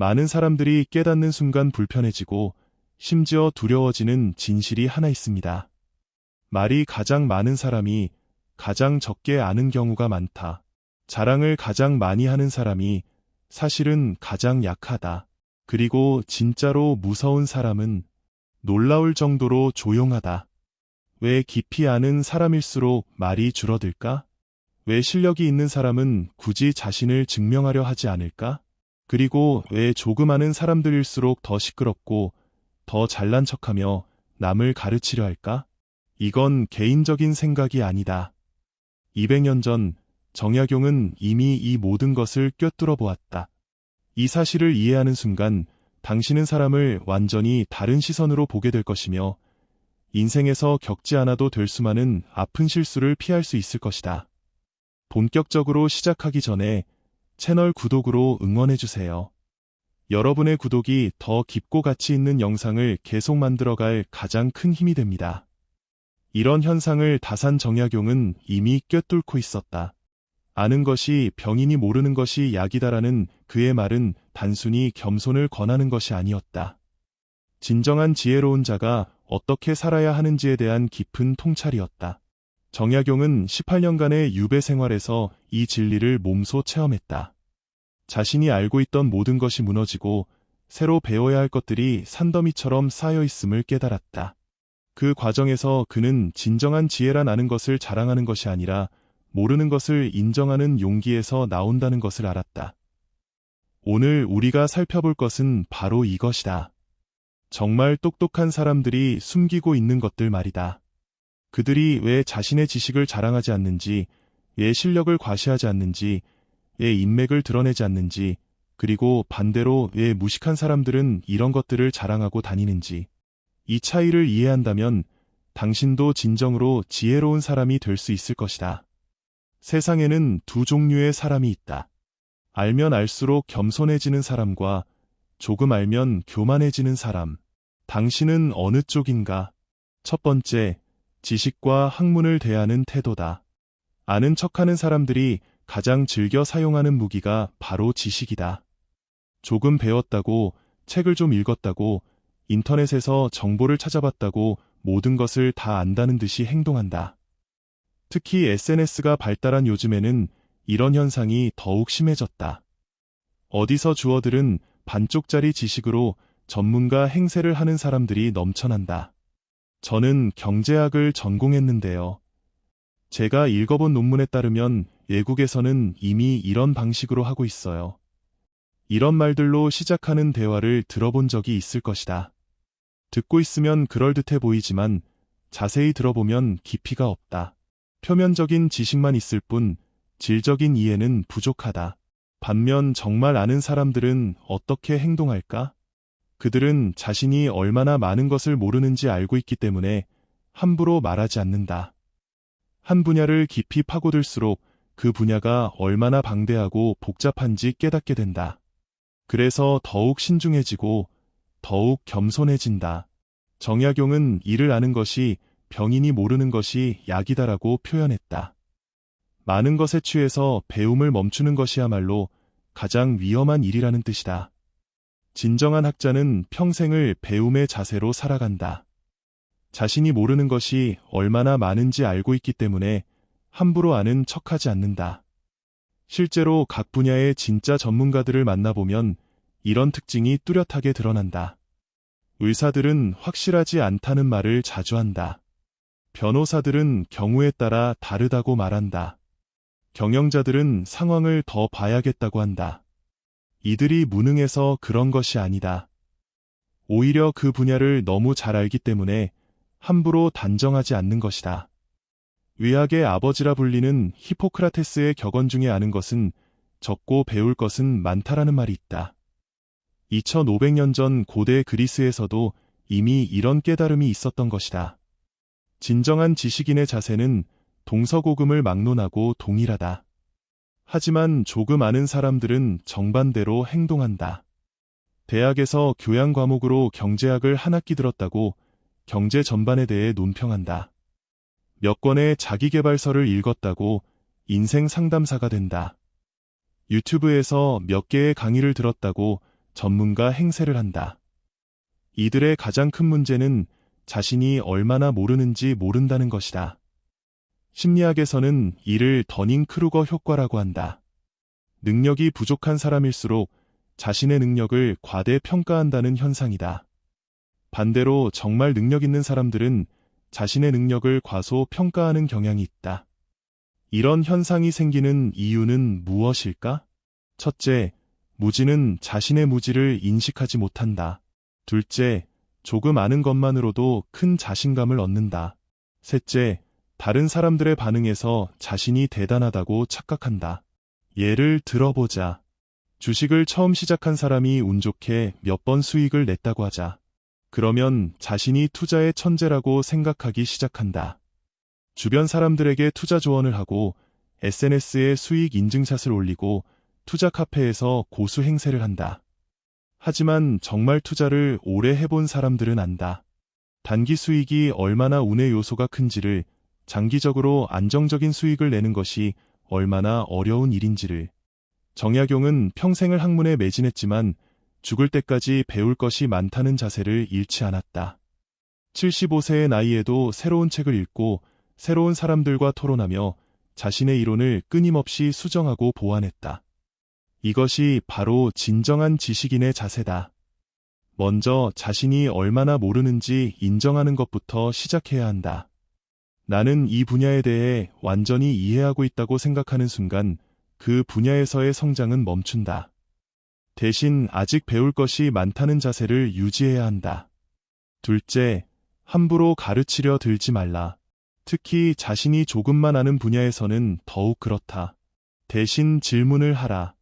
많은 사람들이 깨닫는 순간 불편해지고 심지어 두려워지는 진실이 하나 있습니다. 말이 가장 많은 사람이 가장 적게 아는 경우가 많다. 자랑을 가장 많이 하는 사람이 사실은 가장 약하다. 그리고 진짜로 무서운 사람은 놀라울 정도로 조용하다. 왜 깊이 아는 사람일수록 말이 줄어들까? 왜 실력이 있는 사람은 굳이 자신을 증명하려 하지 않을까? 그리고 왜 아는 사람들일수록 더 시끄럽고 더 잘난 척하며 남을 가르치려 할까? 이건 개인적인 생각이 아니다. 200년 전 정약용은 이미 이 모든 것을 꿰뚫어 보았다. 이 사실을 이해하는 순간 당신은 사람을 완전히 다른 시선으로 보게 될 것이며 인생에서 겪지 않아도 될 수많은 아픈 실수를 피할 수 있을 것이다. 본격적으로 시작하기 전에 채널 구독으로 응원해주세요. 여러분의 구독이 더 깊고 가치 있는 영상을 계속 만들어갈 가장 큰 힘이 됩니다. 이런 현상을 다산 정약용은 이미 꿰뚫고 있었다. 아는 것이 병인이 모르는 것이 약이다라는 그의 말은 단순히 겸손을 권하는 것이 아니었다. 진정한 지혜로운 자가 어떻게 살아야 하는지에 대한 깊은 통찰이었다. 정약용은 18년간의 유배 생활에서 이 진리를 몸소 체험했다. 자신이 알고 있던 모든 것이 무너지고 새로 배워야 할 것들이 산더미처럼 쌓여 있음을 깨달았다. 그 과정에서 그는 진정한 지혜란 아는 것을 자랑하는 것이 아니라 모르는 것을 인정하는 용기에서 나온다는 것을 알았다. 오늘 우리가 살펴볼 것은 바로 이것이다. 정말 똑똑한 사람들이 숨기고 있는 것들 말이다. 그들이 왜 자신의 지식을 자랑하지 않는지, 왜 실력을 과시하지 않는지, 왜 인맥을 드러내지 않는지, 그리고 반대로 왜 무식한 사람들은 이런 것들을 자랑하고 다니는지. 이 차이를 이해한다면 당신도 진정으로 지혜로운 사람이 될 수 있을 것이다. 세상에는 두 종류의 사람이 있다. 알면 알수록 겸손해지는 사람과 조금 알면 교만해지는 사람. 당신은 어느 쪽인가? 첫 번째, 지식과 학문을 대하는 태도다. 아는 척하는 사람들이 가장 즐겨 사용하는 무기가 바로 지식이다. 조금 배웠다고, 책을 좀 읽었다고, 인터넷에서 정보를 찾아봤다고 모든 것을 다 안다는 듯이 행동한다. 특히 SNS가 발달한 요즘에는 이런 현상이 더욱 심해졌다. 어디서 주어들은 반쪽짜리 지식으로 전문가 행세를 하는 사람들이 넘쳐난다. 저는 경제학을 전공했는데요. 제가 읽어본 논문에 따르면 외국에서는 이미 이런 방식으로 하고 있어요. 이런 말들로 시작하는 대화를 들어본 적이 있을 것이다. 듣고 있으면 그럴듯해 보이지만 자세히 들어보면 깊이가 없다. 표면적인 지식만 있을 뿐 질적인 이해는 부족하다. 반면 정말 아는 사람들은 어떻게 행동할까? 그들은 자신이 얼마나 많은 것을 모르는지 알고 있기 때문에 함부로 말하지 않는다. 한 분야를 깊이 파고들수록 그 분야가 얼마나 방대하고 복잡한지 깨닫게 된다. 그래서 더욱 신중해지고 더욱 겸손해진다. 정약용은 이를 아는 것이 병인이 모르는 것이 약이다라고 표현했다. 많은 것에 취해서 배움을 멈추는 것이야말로 가장 위험한 일이라는 뜻이다. 진정한 학자는 평생을 배움의 자세로 살아간다. 자신이 모르는 것이 얼마나 많은지 알고 있기 때문에 함부로 아는 척하지 않는다. 실제로 각 분야의 진짜 전문가들을 만나보면 이런 특징이 뚜렷하게 드러난다. 의사들은 확실하지 않다는 말을 자주 한다. 변호사들은 경우에 따라 다르다고 말한다. 경영자들은 상황을 더 봐야겠다고 한다. 이들이 무능해서 그런 것이 아니다. 오히려 그 분야를 너무 잘 알기 때문에 함부로 단정하지 않는 것이다. 의학의 아버지라 불리는 히포크라테스의 격언 중에 아는 것은 적고 배울 것은 많다라는 말이 있다. 2500년 전 고대 그리스에서도 이미 이런 깨달음이 있었던 것이다. 진정한 지식인의 자세는 동서고금을 막론하고 동일하다. 하지만 조금 아는 사람들은 정반대로 행동한다. 대학에서 교양 과목으로 경제학을 한 학기 들었다고 경제 전반에 대해 논평한다. 몇 권의 자기개발서를 읽었다고 인생 상담사가 된다. 유튜브에서 몇 개의 강의를 들었다고 전문가 행세를 한다. 이들의 가장 큰 문제는 자신이 얼마나 모르는지 모른다는 것이다. 심리학에서는 이를 더닝 크루거 효과라고 한다. 능력이 부족한 사람일수록 자신의 능력을 과대 평가한다는 현상이다. 반대로 정말 능력 있는 사람들은 자신의 능력을 과소 평가하는 경향이 있다. 이런 현상이 생기는 이유는 무엇일까? 첫째, 무지는 자신의 무지를 인식하지 못한다. 둘째, 조금 아는 것만으로도 큰 자신감을 얻는다. 셋째, 다른 사람들의 반응에서 자신이 대단하다고 착각한다. 예를 들어보자. 주식을 처음 시작한 사람이 운 좋게 몇 번 수익을 냈다고 하자. 그러면 자신이 투자의 천재라고 생각하기 시작한다. 주변 사람들에게 투자 조언을 하고 SNS에 수익 인증샷을 올리고 투자 카페에서 고수 행세를 한다. 하지만 정말 투자를 오래 해본 사람들은 안다. 단기 수익이 얼마나 운의 요소가 큰지를 장기적으로 안정적인 수익을 내는 것이 얼마나 어려운 일인지를 정약용은 평생을 학문에 매진했지만 죽을 때까지 배울 것이 많다는 자세를 잃지 않았다. 75세의 나이에도 새로운 책을 읽고 새로운 사람들과 토론하며 자신의 이론을 끊임없이 수정하고 보완했다. 이것이 바로 진정한 지식인의 자세다. 먼저 자신이 얼마나 모르는지 인정하는 것부터 시작해야 한다. 나는 이 분야에 대해 완전히 이해하고 있다고 생각하는 순간 그 분야에서의 성장은 멈춘다. 대신 아직 배울 것이 많다는 자세를 유지해야 한다. 둘째, 함부로 가르치려 들지 말라. 특히 자신이 조금만 아는 분야에서는 더욱 그렇다. 대신 질문을 하라.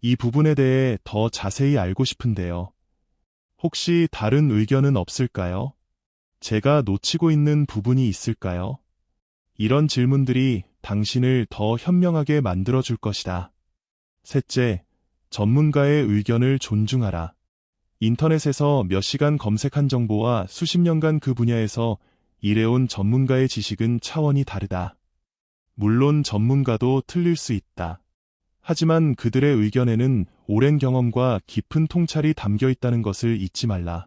이 부분에 대해 더 자세히 알고 싶은데요. 혹시 다른 의견은 없을까요? 제가 놓치고 있는 부분이 있을까요? 이런 질문들이 당신을 더 현명하게 만들어줄 것이다. 셋째, 전문가의 의견을 존중하라. 인터넷에서 몇 시간 검색한 정보와 수십 년간 그 분야에서 일해온 전문가의 지식은 차원이 다르다. 물론 전문가도 틀릴 수 있다. 하지만 그들의 의견에는 오랜 경험과 깊은 통찰이 담겨 있다는 것을 잊지 말라.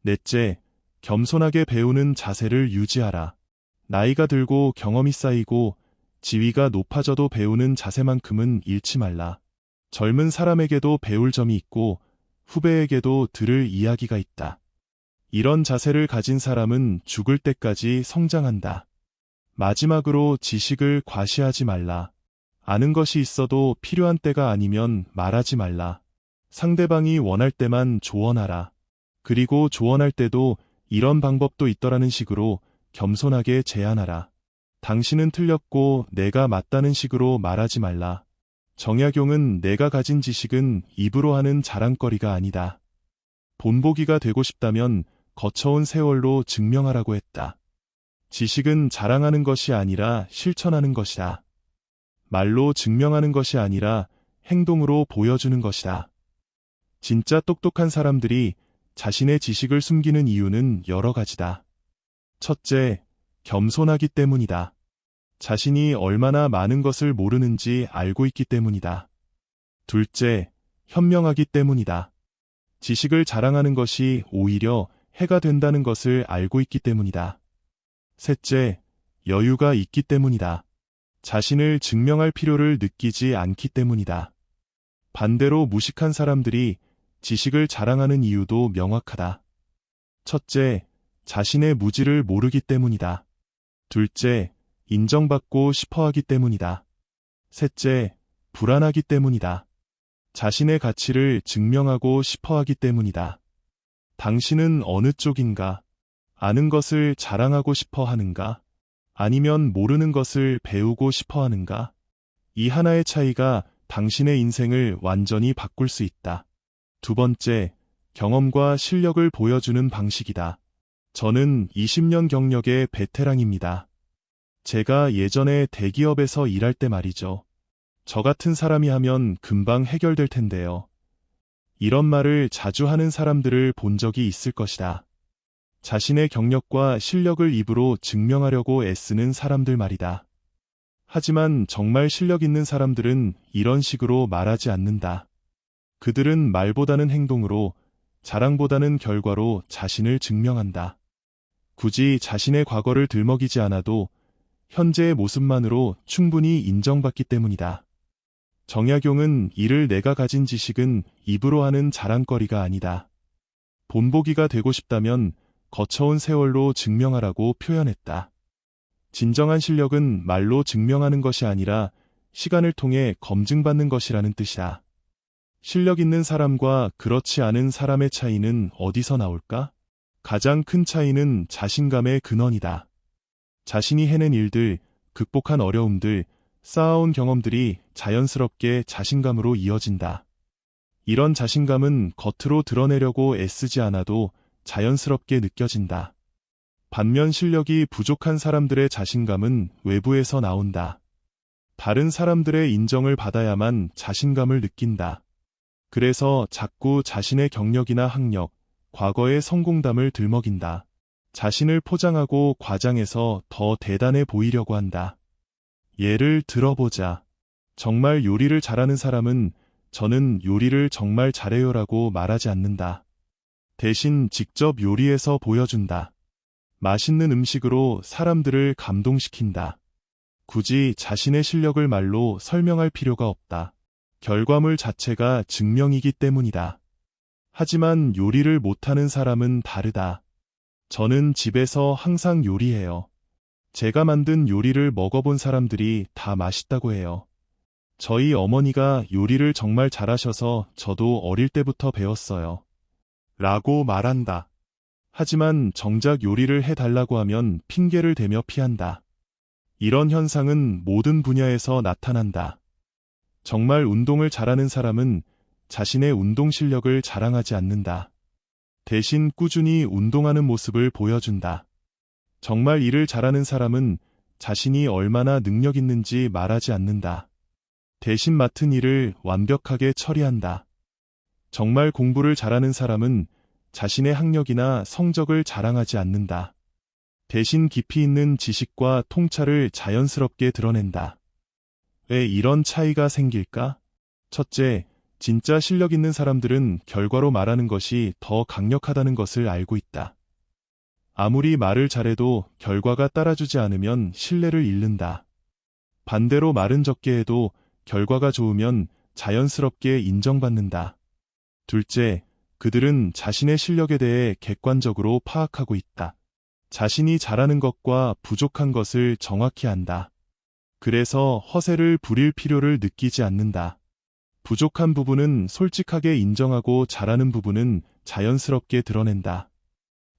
넷째, 겸손하게 배우는 자세를 유지하라. 나이가 들고 경험이 쌓이고 지위가 높아져도 배우는 자세만큼은 잃지 말라. 젊은 사람에게도 배울 점이 있고 후배에게도 들을 이야기가 있다. 이런 자세를 가진 사람은 죽을 때까지 성장한다. 마지막으로 지식을 과시하지 말라. 아는 것이 있어도 필요한 때가 아니면 말하지 말라. 상대방이 원할 때만 조언하라. 그리고 조언할 때도 이런 방법도 있더라는 식으로 겸손하게 제안하라. 당신은 틀렸고 내가 맞다는 식으로 말하지 말라. 정약용은 내가 가진 지식은 입으로 하는 자랑거리가 아니다. 본보기가 되고 싶다면 거쳐온 세월로 증명하라고 했다. 지식은 자랑하는 것이 아니라 실천하는 것이다. 말로 증명하는 것이 아니라 행동으로 보여주는 것이다. 진짜 똑똑한 사람들이 자신의 지식을 숨기는 이유는 여러 가지다. 첫째, 겸손하기 때문이다. 자신이 얼마나 많은 것을 모르는지 알고 있기 때문이다. 둘째, 현명하기 때문이다. 지식을 자랑하는 것이 오히려 해가 된다는 것을 알고 있기 때문이다. 셋째, 여유가 있기 때문이다. 자신을 증명할 필요를 느끼지 않기 때문이다. 반대로 무식한 사람들이 지식을 자랑하는 이유도 명확하다. 첫째, 자신의 무지를 모르기 때문이다. 둘째, 인정받고 싶어 하기 때문이다. 셋째, 불안하기 때문이다. 자신의 가치를 증명하고 싶어 하기 때문이다. 당신은 어느 쪽인가? 아는 것을 자랑하고 싶어 하는가? 아니면 모르는 것을 배우고 싶어 하는가? 이 하나의 차이가 당신의 인생을 완전히 바꿀 수 있다. 두 번째, 경험과 실력을 보여주는 방식이다. 저는 20년 경력의 베테랑입니다. 제가 예전에 대기업에서 일할 때 말이죠. 저 같은 사람이 하면 금방 해결될 텐데요. 이런 말을 자주 하는 사람들을 본 적이 있을 것이다. 자신의 경력과 실력을 입으로 증명하려고 애쓰는 사람들 말이다. 하지만 정말 실력 있는 사람들은 이런 식으로 말하지 않는다. 그들은 말보다는 행동으로, 자랑보다는 결과로 자신을 증명한다. 굳이 자신의 과거를 들먹이지 않아도 현재의 모습만으로 충분히 인정받기 때문이다. 정약용은 이를 내가 가진 지식은 입으로 하는 자랑거리가 아니다. 본보기가 되고 싶다면 거쳐온 세월로 증명하라고 표현했다. 진정한 실력은 말로 증명하는 것이 아니라 시간을 통해 검증받는 것이라는 뜻이다. 실력 있는 사람과 그렇지 않은 사람의 차이는 어디서 나올까? 가장 큰 차이는 자신감의 근원이다. 자신이 해낸 일들, 극복한 어려움들, 쌓아온 경험들이 자연스럽게 자신감으로 이어진다. 이런 자신감은 겉으로 드러내려고 애쓰지 않아도 자연스럽게 느껴진다. 반면 실력이 부족한 사람들의 자신감은 외부에서 나온다. 다른 사람들의 인정을 받아야만 자신감을 느낀다. 그래서 자꾸 자신의 경력이나 학력, 과거의 성공담을 들먹인다. 자신을 포장하고 과장해서 더 대단해 보이려고 한다. 예를 들어보자. 정말 요리를 잘하는 사람은 저는 요리를 정말 잘해요라고 말하지 않는다. 대신 직접 요리해서 보여준다. 맛있는 음식으로 사람들을 감동시킨다. 굳이 자신의 실력을 말로 설명할 필요가 없다. 결과물 자체가 증명이기 때문이다. 하지만 요리를 못하는 사람은 다르다. 저는 집에서 항상 요리해요. 제가 만든 요리를 먹어본 사람들이 다 맛있다고 해요. 저희 어머니가 요리를 정말 잘하셔서 저도 어릴 때부터 배웠어요. 라고 말한다. 하지만 정작 요리를 해달라고 하면 핑계를 대며 피한다. 이런 현상은 모든 분야에서 나타난다. 정말 운동을 잘하는 사람은 자신의 운동 실력을 자랑하지 않는다. 대신 꾸준히 운동하는 모습을 보여준다. 정말 일을 잘하는 사람은 자신이 얼마나 능력 있는지 말하지 않는다. 대신 맡은 일을 완벽하게 처리한다. 정말 공부를 잘하는 사람은 자신의 학력이나 성적을 자랑하지 않는다. 대신 깊이 있는 지식과 통찰을 자연스럽게 드러낸다. 왜 이런 차이가 생길까? 첫째, 진짜 실력 있는 사람들은 결과로 말하는 것이 더 강력하다는 것을 알고 있다. 아무리 말을 잘해도 결과가 따라주지 않으면 신뢰를 잃는다. 반대로 말은 적게 해도 결과가 좋으면 자연스럽게 인정받는다. 둘째, 그들은 자신의 실력에 대해 객관적으로 파악하고 있다. 자신이 잘하는 것과 부족한 것을 정확히 안다. 그래서 허세를 부릴 필요를 느끼지 않는다. 부족한 부분은 솔직하게 인정하고 잘하는 부분은 자연스럽게 드러낸다.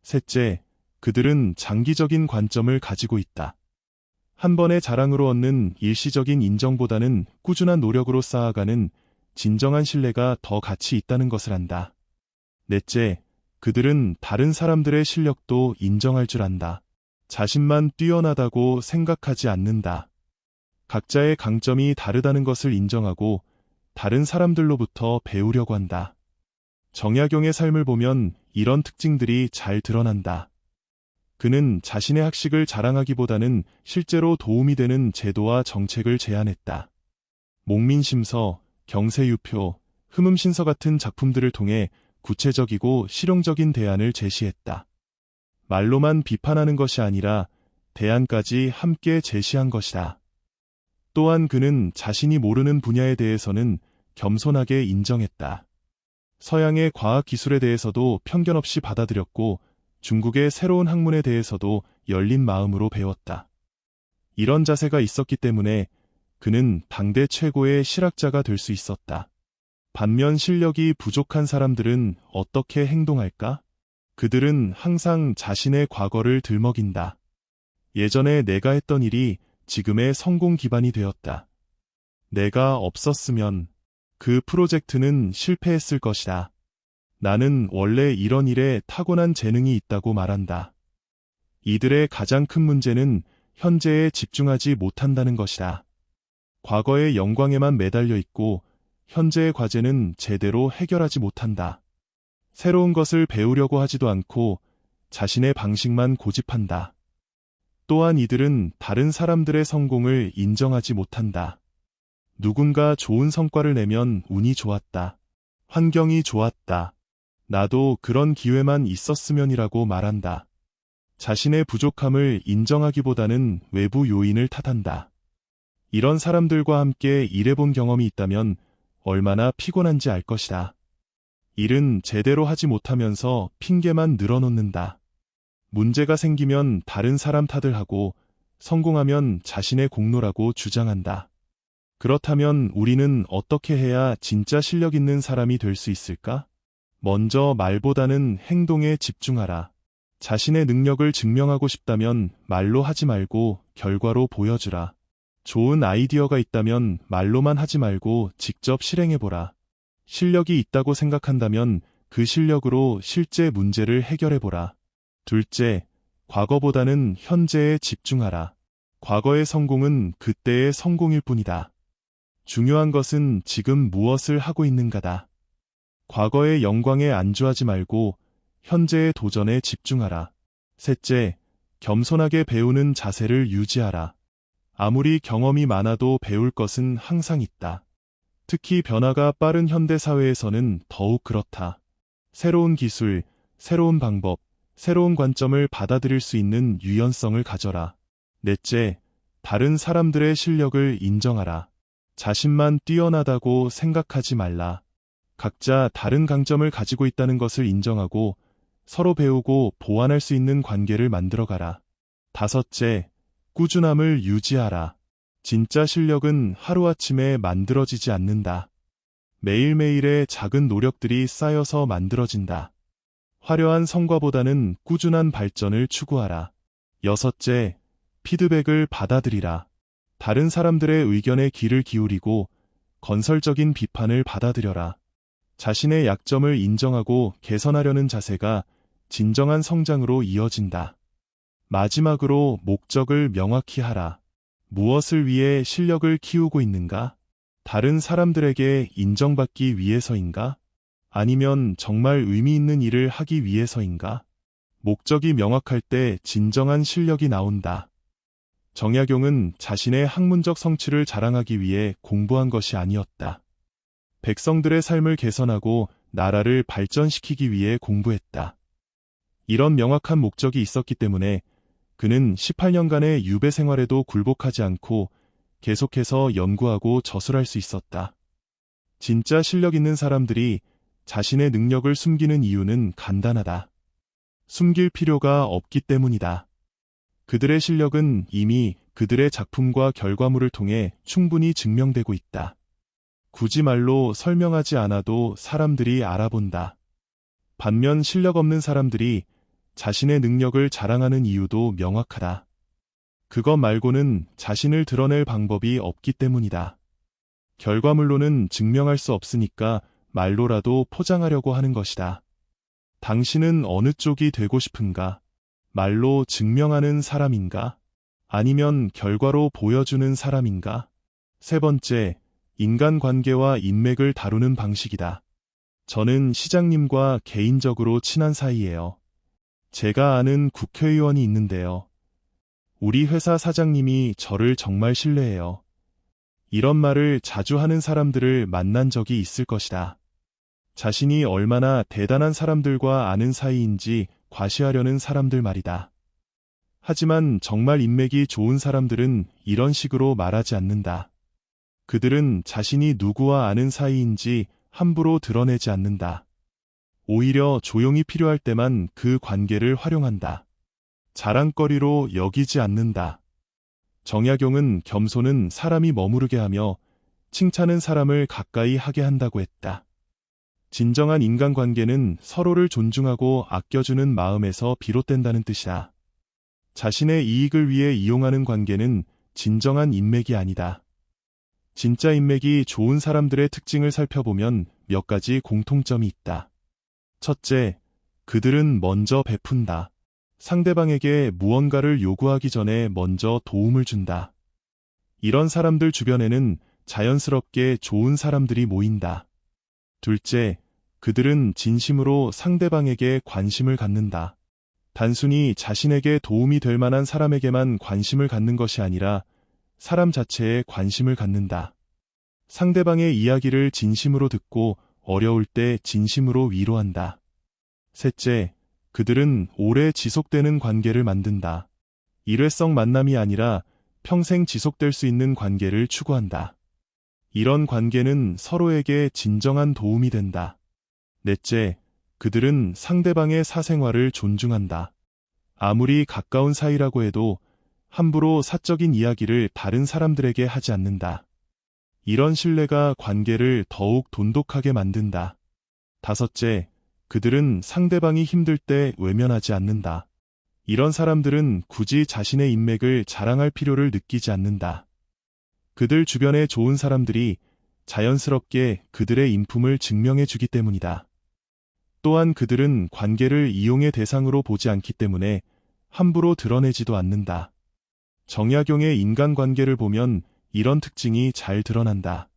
셋째, 그들은 장기적인 관점을 가지고 있다. 한 번의 자랑으로 얻는 일시적인 인정보다는 꾸준한 노력으로 쌓아가는 진정한 신뢰가 더 가치 있다는 것을 안다. 넷째, 그들은 다른 사람들의 실력도 인정할 줄 안다. 자신만 뛰어나다고 생각하지 않는다. 각자의 강점이 다르다는 것을 인정하고 다른 사람들로부터 배우려고 한다. 정약용의 삶을 보면 이런 특징들이 잘 드러난다. 그는 자신의 학식을 자랑하기보다는 실제로 도움이 되는 제도와 정책을 제안했다. 목민심서, 경세유표, 흠음신서 같은 작품들을 통해 구체적이고 실용적인 대안을 제시했다. 말로만 비판하는 것이 아니라 대안까지 함께 제시한 것이다. 또한 그는 자신이 모르는 분야에 대해서는 겸손하게 인정했다. 서양의 과학 기술에 대해서도 편견 없이 받아들였고 중국의 새로운 학문에 대해서도 열린 마음으로 배웠다. 이런 자세가 있었기 때문에 그는 당대 최고의 실학자가 될 수 있었다. 반면 실력이 부족한 사람들은 어떻게 행동할까? 그들은 항상 자신의 과거를 들먹인다. 예전에 내가 했던 일이 지금의 성공 기반이 되었다. 내가 없었으면 그 프로젝트는 실패했을 것이다. 나는 원래 이런 일에 타고난 재능이 있다고 말한다. 이들의 가장 큰 문제는 현재에 집중하지 못한다는 것이다. 과거의 영광에만 매달려 있고 현재의 과제는 제대로 해결하지 못한다. 새로운 것을 배우려고 하지도 않고 자신의 방식만 고집한다. 또한 이들은 다른 사람들의 성공을 인정하지 못한다. 누군가 좋은 성과를 내면 운이 좋았다. 환경이 좋았다. 나도 그런 기회만 있었으면이라고 말한다. 자신의 부족함을 인정하기보다는 외부 요인을 탓한다. 이런 사람들과 함께 일해본 경험이 있다면 얼마나 피곤한지 알 것이다. 일은 제대로 하지 못하면서 핑계만 늘어놓는다. 문제가 생기면 다른 사람 탓을 하고 성공하면 자신의 공로라고 주장한다. 그렇다면 우리는 어떻게 해야 진짜 실력 있는 사람이 될 수 있을까? 먼저 말보다는 행동에 집중하라. 자신의 능력을 증명하고 싶다면 말로 하지 말고 결과로 보여주라. 좋은 아이디어가 있다면 말로만 하지 말고 직접 실행해보라. 실력이 있다고 생각한다면 그 실력으로 실제 문제를 해결해보라. 둘째, 과거보다는 현재에 집중하라. 과거의 성공은 그때의 성공일 뿐이다. 중요한 것은 지금 무엇을 하고 있는가다. 과거의 영광에 안주하지 말고 현재의 도전에 집중하라. 셋째, 겸손하게 배우는 자세를 유지하라. 아무리 경험이 많아도 배울 것은 항상 있다. 특히 변화가 빠른 현대 사회에서는 더욱 그렇다. 새로운 기술, 새로운 방법, 새로운 관점을 받아들일 수 있는 유연성을 가져라. 넷째, 다른 사람들의 실력을 인정하라. 자신만 뛰어나다고 생각하지 말라. 각자 다른 강점을 가지고 있다는 것을 인정하고 서로 배우고 보완할 수 있는 관계를 만들어가라. 다섯째, 꾸준함을 유지하라. 진짜 실력은 하루아침에 만들어지지 않는다. 매일매일의 작은 노력들이 쌓여서 만들어진다. 화려한 성과보다는 꾸준한 발전을 추구하라. 여섯째, 피드백을 받아들이라. 다른 사람들의 의견에 귀를 기울이고 건설적인 비판을 받아들여라. 자신의 약점을 인정하고 개선하려는 자세가 진정한 성장으로 이어진다. 마지막으로 목적을 명확히 하라. 무엇을 위해 실력을 키우고 있는가? 다른 사람들에게 인정받기 위해서인가? 아니면 정말 의미 있는 일을 하기 위해서인가? 목적이 명확할 때 진정한 실력이 나온다. 정약용은 자신의 학문적 성취를 자랑하기 위해 공부한 것이 아니었다. 백성들의 삶을 개선하고 나라를 발전시키기 위해 공부했다. 이런 명확한 목적이 있었기 때문에 그는 18년간의 유배 생활에도 굴복하지 않고 계속해서 연구하고 저술할 수 있었다. 진짜 실력 있는 사람들이 자신의 능력을 숨기는 이유는 간단하다. 숨길 필요가 없기 때문이다. 그들의 실력은 이미 그들의 작품과 결과물을 통해 충분히 증명되고 있다. 굳이 말로 설명하지 않아도 사람들이 알아본다. 반면 실력 없는 사람들이 자신의 능력을 자랑하는 이유도 명확하다. 그것 말고는 자신을 드러낼 방법이 없기 때문이다. 결과물로는 증명할 수 없으니까 말로라도 포장하려고 하는 것이다. 당신은 어느 쪽이 되고 싶은가? 말로 증명하는 사람인가? 아니면 결과로 보여주는 사람인가? 세 번째, 인간관계와 인맥을 다루는 방식이다. 저는 시장님과 개인적으로 친한 사이예요. 제가 아는 국회의원이 있는데요. 우리 회사 사장님이 저를 정말 신뢰해요. 이런 말을 자주 하는 사람들을 만난 적이 있을 것이다. 자신이 얼마나 대단한 사람들과 아는 사이인지 과시하려는 사람들 말이다. 하지만 정말 인맥이 좋은 사람들은 이런 식으로 말하지 않는다. 그들은 자신이 누구와 아는 사이인지 함부로 드러내지 않는다. 오히려 조용히 필요할 때만 그 관계를 활용한다. 자랑거리로 여기지 않는다. 정약용은 겸손은 사람이 머무르게 하며 칭찬은 사람을 가까이 하게 한다고 했다. 진정한 인간관계는 서로를 존중하고 아껴주는 마음에서 비롯된다는 뜻이다. 자신의 이익을 위해 이용하는 관계는 진정한 인맥이 아니다. 진짜 인맥이 좋은 사람들의 특징을 살펴보면 몇 가지 공통점이 있다. 첫째, 그들은 먼저 베푼다. 상대방에게 무언가를 요구하기 전에 먼저 도움을 준다. 이런 사람들 주변에는 자연스럽게 좋은 사람들이 모인다. 둘째, 그들은 진심으로 상대방에게 관심을 갖는다. 단순히 자신에게 도움이 될 만한 사람에게만 관심을 갖는 것이 아니라 사람 자체에 관심을 갖는다. 상대방의 이야기를 진심으로 듣고 어려울 때 진심으로 위로한다. 셋째, 그들은 오래 지속되는 관계를 만든다. 일회성 만남이 아니라 평생 지속될 수 있는 관계를 추구한다. 이런 관계는 서로에게 진정한 도움이 된다. 넷째, 그들은 상대방의 사생활을 존중한다. 아무리 가까운 사이라고 해도 함부로 사적인 이야기를 다른 사람들에게 하지 않는다. 이런 신뢰가 관계를 더욱 돈독하게 만든다. 다섯째, 그들은 상대방이 힘들 때 외면하지 않는다. 이런 사람들은 굳이 자신의 인맥을 자랑할 필요를 느끼지 않는다. 그들 주변에 좋은 사람들이 자연스럽게 그들의 인품을 증명해 주기 때문이다. 또한 그들은 관계를 이용의 대상으로 보지 않기 때문에 함부로 드러내지도 않는다. 정약용의 인간관계를 보면 이런 특징이 잘 드러난다.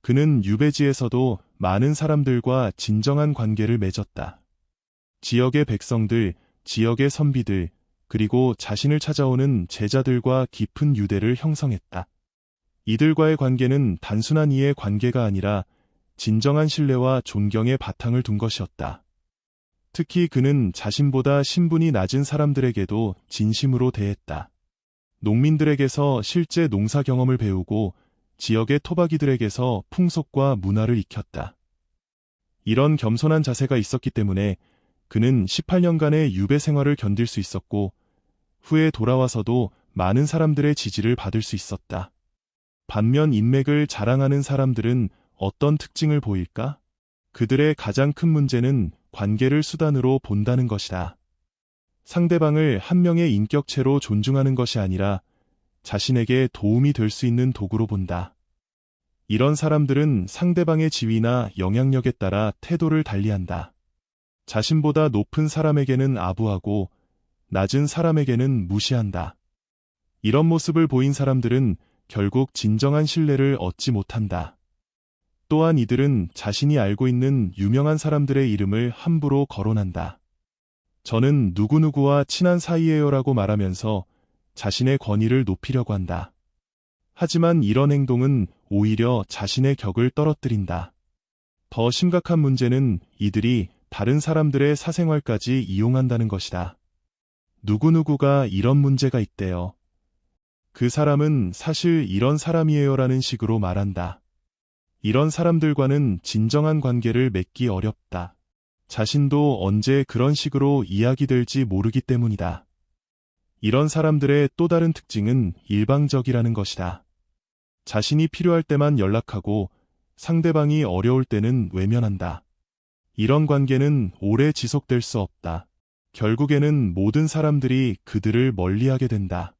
그는 유배지에서도 많은 사람들과 진정한 관계를 맺었다. 지역의 백성들, 지역의 선비들, 그리고 자신을 찾아오는 제자들과 깊은 유대를 형성했다. 이들과의 관계는 단순한 이의 관계가 아니라 진정한 신뢰와 존경의 바탕을 둔 것이었다. 특히 그는 자신보다 신분이 낮은 사람들에게도 진심으로 대했다. 농민들에게서 실제 농사 경험을 배우고 지역의 토박이들에게서 풍속과 문화를 익혔다. 이런 겸손한 자세가 있었기 때문에 그는 18년간의 유배 생활을 견딜 수 있었고 후에 돌아와서도 많은 사람들의 지지를 받을 수 있었다. 반면 인맥을 자랑하는 사람들은 어떤 특징을 보일까? 그들의 가장 큰 문제는 관계를 수단으로 본다는 것이다. 상대방을 한 명의 인격체로 존중하는 것이 아니라 자신에게 도움이 될 수 있는 도구로 본다. 이런 사람들은 상대방의 지위나 영향력에 따라 태도를 달리한다. 자신보다 높은 사람에게는 아부하고 낮은 사람에게는 무시한다. 이런 모습을 보인 사람들은 결국 진정한 신뢰를 얻지 못한다. 또한 이들은 자신이 알고 있는 유명한 사람들의 이름을 함부로 거론한다. 저는 누구누구와 친한 사이예요라고 말하면서 자신의 권위를 높이려고 한다. 하지만 이런 행동은 오히려 자신의 격을 떨어뜨린다. 더 심각한 문제는 이들이 다른 사람들의 사생활까지 이용한다는 것이다. 누구누구가 이런 문제가 있대요. 그 사람은 사실 이런 사람이에요라는 식으로 말한다. 이런 사람들과는 진정한 관계를 맺기 어렵다. 자신도 언제 그런 식으로 이야기될지 모르기 때문이다. 이런 사람들의 또 다른 특징은 일방적이라는 것이다. 자신이 필요할 때만 연락하고 상대방이 어려울 때는 외면한다. 이런 관계는 오래 지속될 수 없다. 결국에는 모든 사람들이 그들을 멀리하게 된다.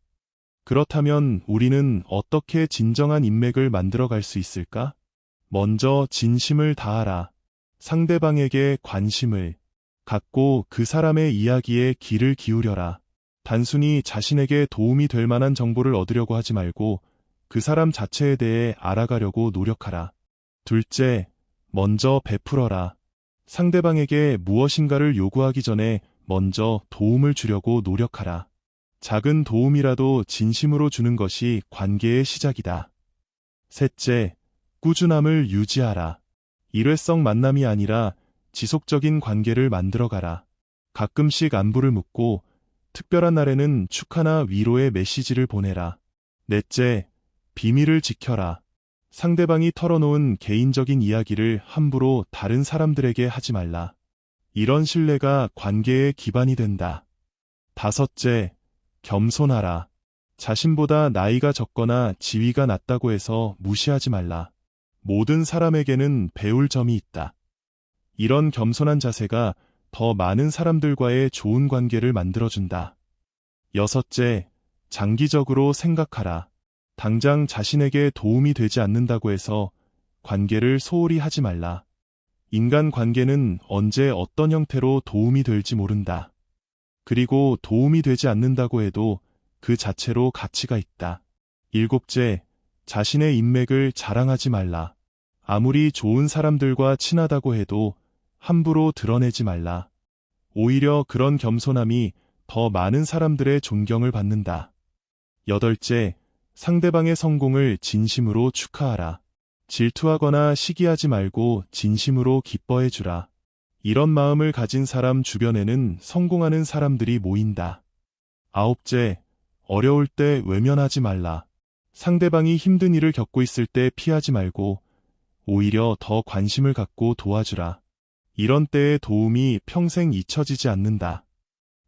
그렇다면 우리는 어떻게 진정한 인맥을 만들어갈 수 있을까? 먼저 진심을 다하라. 상대방에게 관심을 갖고 그 사람의 이야기에 귀를 기울여라. 단순히 자신에게 도움이 될 만한 정보를 얻으려고 하지 말고 그 사람 자체에 대해 알아가려고 노력하라. 둘째, 먼저 베풀어라. 상대방에게 무엇인가를 요구하기 전에 먼저 도움을 주려고 노력하라. 작은 도움이라도 진심으로 주는 것이 관계의 시작이다. 셋째, 꾸준함을 유지하라. 일회성 만남이 아니라 지속적인 관계를 만들어가라. 가끔씩 안부를 묻고 특별한 날에는 축하나 위로의 메시지를 보내라. 넷째, 비밀을 지켜라. 상대방이 털어놓은 개인적인 이야기를 함부로 다른 사람들에게 하지 말라. 이런 신뢰가 관계의 기반이 된다. 다섯째, 겸손하라. 자신보다 나이가 적거나 지위가 낮다고 해서 무시하지 말라. 모든 사람에게는 배울 점이 있다. 이런 겸손한 자세가 더 많은 사람들과의 좋은 관계를 만들어준다. 여섯째, 장기적으로 생각하라. 당장 자신에게 도움이 되지 않는다고 해서 관계를 소홀히 하지 말라. 인간 관계는 언제 어떤 형태로 도움이 될지 모른다. 그리고 도움이 되지 않는다고 해도 그 자체로 가치가 있다. 일곱째, 자신의 인맥을 자랑하지 말라. 아무리 좋은 사람들과 친하다고 해도 함부로 드러내지 말라. 오히려 그런 겸손함이 더 많은 사람들의 존경을 받는다. 여덟째, 상대방의 성공을 진심으로 축하하라. 질투하거나 시기하지 말고 진심으로 기뻐해 주라. 이런 마음을 가진 사람 주변에는 성공하는 사람들이 모인다. 아홉째, 어려울 때 외면하지 말라. 상대방이 힘든 일을 겪고 있을 때 피하지 말고 오히려 더 관심을 갖고 도와주라. 이런 때의 도움이 평생 잊혀지지 않는다.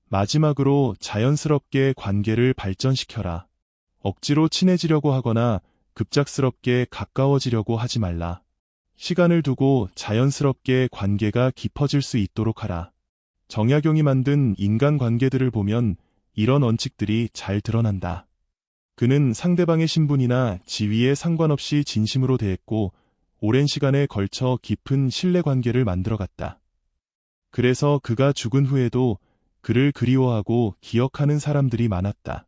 마지막으로 자연스럽게 관계를 발전시켜라. 억지로 친해지려고 하거나 급작스럽게 가까워지려고 하지 말라. 시간을 두고 자연스럽게 관계가 깊어질 수 있도록 하라. 정약용이 만든 인간 관계들을 보면 이런 원칙들이 잘 드러난다. 그는 상대방의 신분이나 지위에 상관없이 진심으로 대했고 오랜 시간에 걸쳐 깊은 신뢰 관계를 만들어갔다. 그래서 그가 죽은 후에도 그를 그리워하고 기억하는 사람들이 많았다.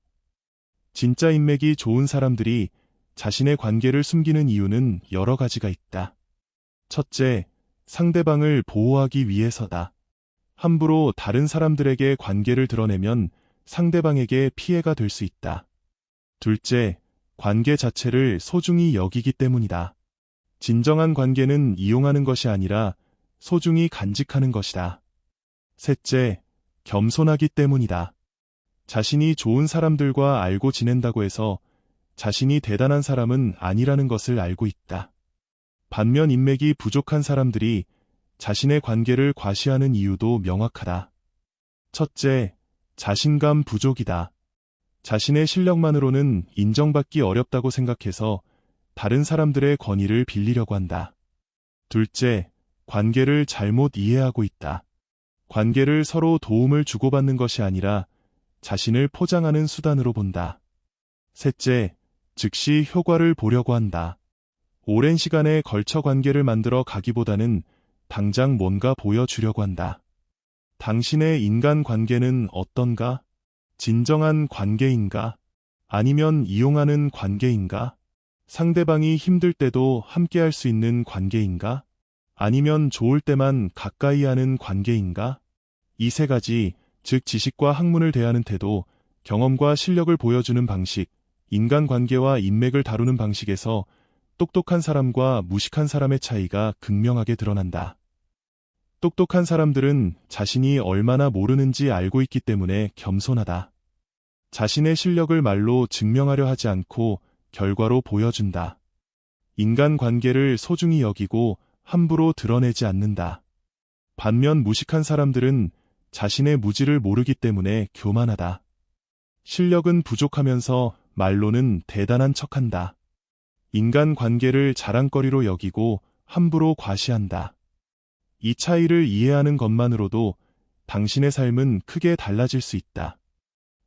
진짜 인맥이 좋은 사람들이 자신의 관계를 숨기는 이유는 여러 가지가 있다. 첫째, 상대방을 보호하기 위해서다. 함부로 다른 사람들에게 관계를 드러내면 상대방에게 피해가 될 수 있다. 둘째, 관계 자체를 소중히 여기기 때문이다. 진정한 관계는 이용하는 것이 아니라 소중히 간직하는 것이다. 셋째, 겸손하기 때문이다. 자신이 좋은 사람들과 알고 지낸다고 해서 자신이 대단한 사람은 아니라는 것을 알고 있다. 반면 인맥이 부족한 사람들이 자신의 관계를 과시하는 이유도 명확하다. 첫째, 자신감 부족이다. 자신의 실력만으로는 인정받기 어렵다고 생각해서 다른 사람들의 권위를 빌리려고 한다. 둘째, 관계를 잘못 이해하고 있다. 관계를 서로 도움을 주고받는 것이 아니라 자신을 포장하는 수단으로 본다. 셋째, 즉시 효과를 보려고 한다. 오랜 시간에 걸쳐 관계를 만들어 가기보다는 당장 뭔가 보여주려고 한다. 당신의 인간 관계는 어떤가? 진정한 관계인가? 아니면 이용하는 관계인가? 상대방이 힘들 때도 함께 할 수 있는 관계인가? 아니면 좋을 때만 가까이 하는 관계인가? 이 세 가지, 즉 지식과 학문을 대하는 태도, 경험과 실력을 보여주는 방식, 인간관계와 인맥을 다루는 방식에서 똑똑한 사람과 무식한 사람의 차이가 극명하게 드러난다. 똑똑한 사람들은 자신이 얼마나 모르는지 알고 있기 때문에 겸손하다. 자신의 실력을 말로 증명하려 하지 않고 결과로 보여준다. 인간 관계를 소중히 여기고 함부로 드러내지 않는다. 반면 무식한 사람들은 자신의 무지를 모르기 때문에 교만하다. 실력은 부족하면서 말로는 대단한 척한다. 인간 관계를 자랑거리로 여기고 함부로 과시한다. 이 차이를 이해하는 것만으로도 당신의 삶은 크게 달라질 수 있다.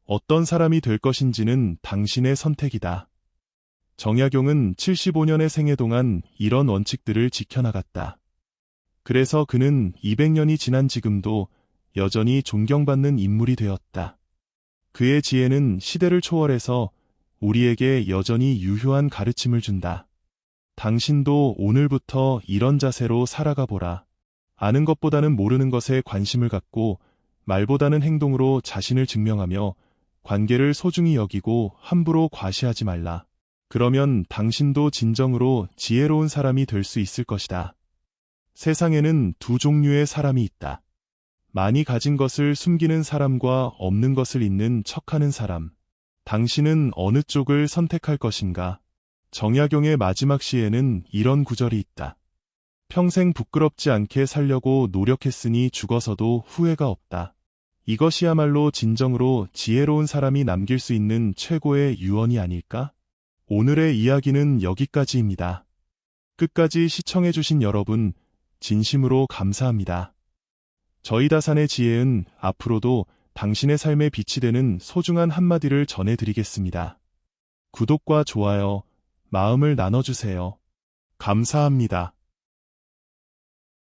어떤 사람이 될 것인지는 당신의 선택이다. 정약용은 75년의 생애 동안 이런 원칙들을 지켜나갔다. 그래서 그는 200년이 지난 지금도 여전히 존경받는 인물이 되었다. 그의 지혜는 시대를 초월해서 우리에게 여전히 유효한 가르침을 준다. 당신도 오늘부터 이런 자세로 살아가 보라. 아는 것보다는 모르는 것에 관심을 갖고 말보다는 행동으로 자신을 증명하며 관계를 소중히 여기고 함부로 과시하지 말라. 그러면 당신도 진정으로 지혜로운 사람이 될 수 있을 것이다. 세상에는 두 종류의 사람이 있다. 많이 가진 것을 숨기는 사람과 없는 것을 있는 척하는 사람. 당신은 어느 쪽을 선택할 것인가? 정약용의 마지막 시에는 이런 구절이 있다. 평생 부끄럽지 않게 살려고 노력했으니 죽어서도 후회가 없다. 이것이야말로 진정으로 지혜로운 사람이 남길 수 있는 최고의 유언이 아닐까? 오늘의 이야기는 여기까지입니다. 끝까지 시청해주신 여러분, 진심으로 감사합니다. 저희 다산의 지혜은 앞으로도 당신의 삶에 빛이 되는 소중한 한마디를 전해드리겠습니다. 구독과 좋아요, 마음을 나눠주세요. 감사합니다.